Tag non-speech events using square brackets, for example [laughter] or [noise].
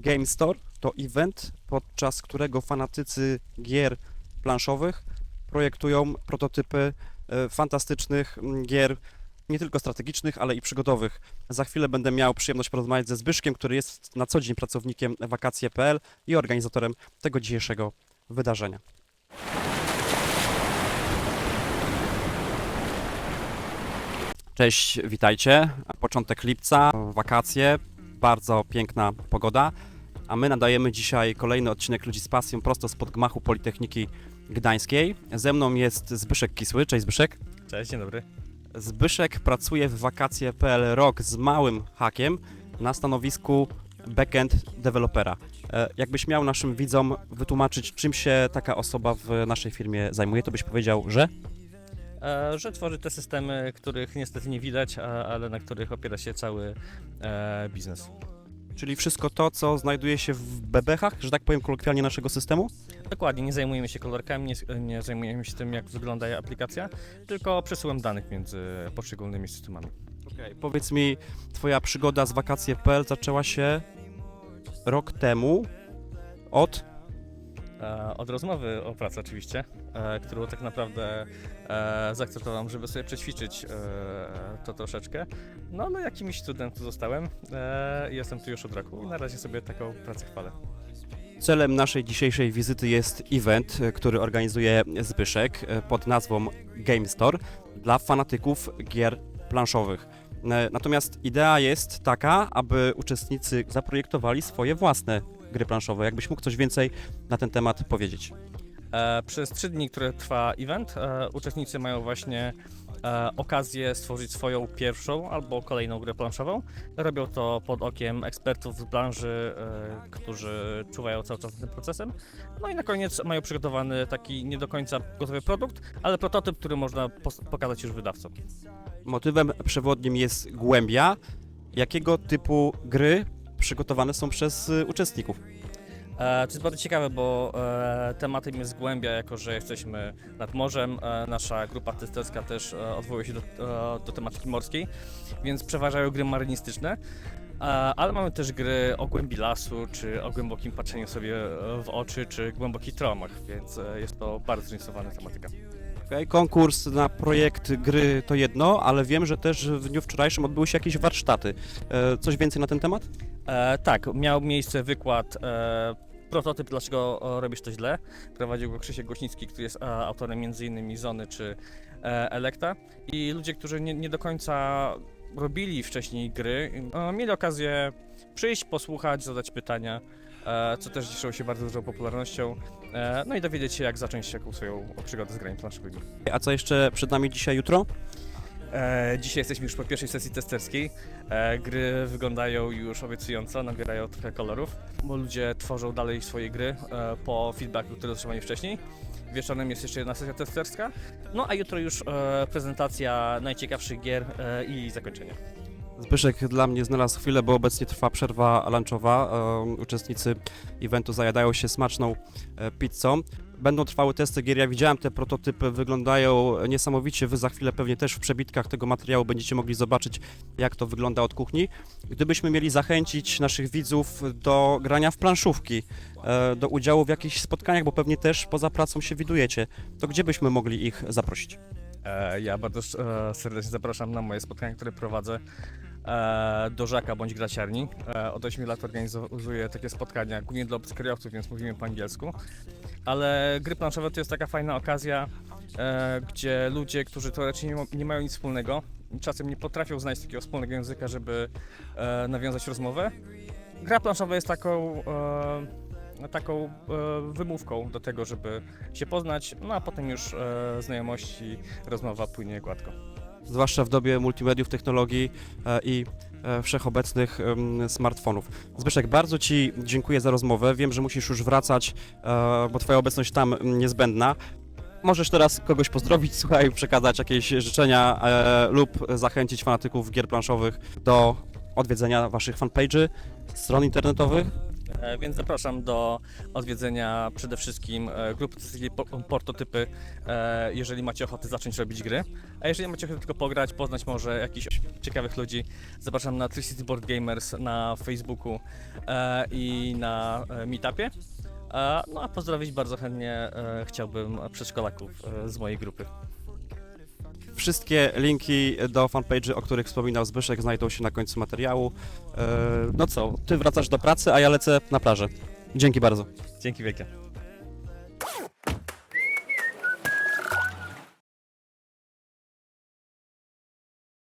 Game Store to event, podczas którego fanatycy gier planszowych projektują prototypy e, fantastycznych gier, nie tylko strategicznych, ale i przygodowych. Za chwilę będę miał przyjemność porozmawiać ze Zbyszkiem, który jest na co dzień pracownikiem wakacje.pl i organizatorem tego dzisiejszego wydarzenia. Cześć, witajcie. Początek lipca, wakacje, bardzo piękna pogoda, a my nadajemy dzisiaj kolejny odcinek Ludzi z Pasją prosto spod gmachu Politechniki Gdańskiej. Ze mną jest Zbyszek Kisły. Cześć Zbyszek. Cześć, dzień dobry. Zbyszek pracuje w wakacje.pl rok z małym hakiem na stanowisku backend dewelopera. E, Jakbyś miał naszym widzom wytłumaczyć, czym się taka osoba w naszej firmie zajmuje, to byś powiedział, że? E, że tworzy te systemy, których niestety nie widać, a, ale na których opiera się cały e, biznes. Czyli wszystko to, co znajduje się w bebechach, że tak powiem kolokwialnie naszego systemu? Dokładnie, nie zajmujemy się kolorkami, nie, nie zajmujemy się tym, jak wygląda aplikacja, tylko przesyłem danych między poszczególnymi systemami. Okej, powiedz mi, twoja przygoda z wakacje.pl zaczęła się rok temu od... E, od rozmowy o pracy oczywiście, e, którą tak naprawdę e, zaakceptowałem, żeby sobie przećwiczyć to troszeczkę. No ale jakimś cudem tu zostałem i jestem tu już od roku i na razie sobie taką pracę chwalę. Celem naszej dzisiejszej wizyty jest event, który organizuje Zbyszek pod nazwą Game Store dla fanatyków gier planszowych. E, Natomiast idea jest taka, aby uczestnicy zaprojektowali swoje własne gry planszowe. Jakbyś mógł coś więcej na ten temat powiedzieć? E, przez trzy dni, które trwa event, e, uczestnicy mają właśnie e, okazję stworzyć swoją pierwszą albo kolejną grę planszową. Robią to pod okiem ekspertów z branży, którzy czuwają cały czas tym procesem. No i na koniec mają przygotowany taki nie do końca gotowy produkt, ale prototyp, który można pokazać już wydawcom. Motywem przewodnim jest głębia. Jakiego typu gry przygotowane są przez uczestników? E, to jest bardzo ciekawe, bo e, tematem jest głębia, jako że jesteśmy nad morzem. E, nasza grupa testerska też e, odwołuje się do, e, do tematyki morskiej, więc przeważają gry marynistyczne. E, ale mamy też gry o głębi lasu, czy o głębokim patrzeniu sobie e, w oczy, czy głębokich traumach, więc e, jest to bardzo zróżnicowana tematyka. Okej, Konkurs na projekt gry to jedno, ale wiem, że też w dniu wczorajszym odbyły się jakieś warsztaty. E, Coś więcej na ten temat? E, tak, miał miejsce wykład e, prototyp, dlaczego robisz to źle. Prowadził go Krzysiek Gośnicki, który jest e, autorem m.in. Zony czy e, Elekta. I ludzie, którzy nie, nie do końca robili wcześniej gry, e, mieli okazję przyjść, posłuchać, zadać pytania, co też cieszyło się bardzo dużą popularnością. E, no i dowiedzieć się, jak zacząć taką swoją przygodę z grami planszowymi. A co jeszcze przed nami dzisiaj, jutro? E, dzisiaj jesteśmy już po pierwszej sesji testerskiej. E, gry wyglądają już obiecująco, nabierają trochę kolorów, bo ludzie tworzą dalej swoje gry e, po feedbacku, który otrzymali wcześniej. Wieczorem jest jeszcze jedna sesja testerska, no a jutro już e, prezentacja najciekawszych gier e, i zakończenie. Zbyszek dla mnie znalazł chwilę, bo obecnie trwa przerwa lunchowa. Uczestnicy eventu zajadają się smaczną e, pizzą. Będą trwały testy gier. Ja widziałem te prototypy, wyglądają niesamowicie. Wy za chwilę pewnie też w przebitkach tego materiału będziecie mogli zobaczyć, jak to wygląda od kuchni. Gdybyśmy mieli zachęcić naszych widzów do grania w planszówki, e, do udziału w jakichś spotkaniach, bo pewnie też poza pracą się widujecie, to gdzie byśmy mogli ich zaprosić? E, ja bardzo e, serdecznie zapraszam na moje spotkania, które prowadzę e, do Żaka bądź Graciarni. Od 8 lat organizuję takie spotkania, głównie dla obcokrajowców, więc mówimy po angielsku. Ale gry planszowe to jest taka fajna okazja, gdzie ludzie, którzy teoretycznie nie, ma, nie mają nic wspólnego, czasem nie potrafią znaleźć takiego wspólnego języka, żeby nawiązać rozmowę. Gra planszowa jest taką, taką e, wymówką do tego, żeby się poznać, no a potem już e, znajomości, rozmowa płynie gładko. zwłaszcza w dobie multimediów, technologii e, i e, wszechobecnych smartfonów. Zbyszek, bardzo Ci dziękuję za rozmowę. Wiem, że musisz już wracać, e, bo Twoja obecność tam niezbędna. Możesz teraz kogoś pozdrowić, [laughs] słuchaj, przekazać jakieś życzenia e, lub zachęcić fanatyków gier planszowych do odwiedzenia Waszych fanpage'y, stron internetowych. E, Więc zapraszam do odwiedzenia przede wszystkim e, grupy Po- Portotypy, e, jeżeli macie ochotę zacząć robić gry. A jeżeli macie ochotę tylko pograć, poznać może jakichś ciekawych ludzi, zapraszam na Tricity Board Gamers na Facebooku i na Meetupie. No a pozdrowić bardzo chętnie chciałbym przedszkolaków z mojej grupy. Wszystkie linki do fanpage'y, o których wspominał Zbyszek, znajdą się na końcu materiału. E, No co, ty wracasz do pracy, a ja lecę na plażę. Dzięki bardzo. Dzięki wielkie.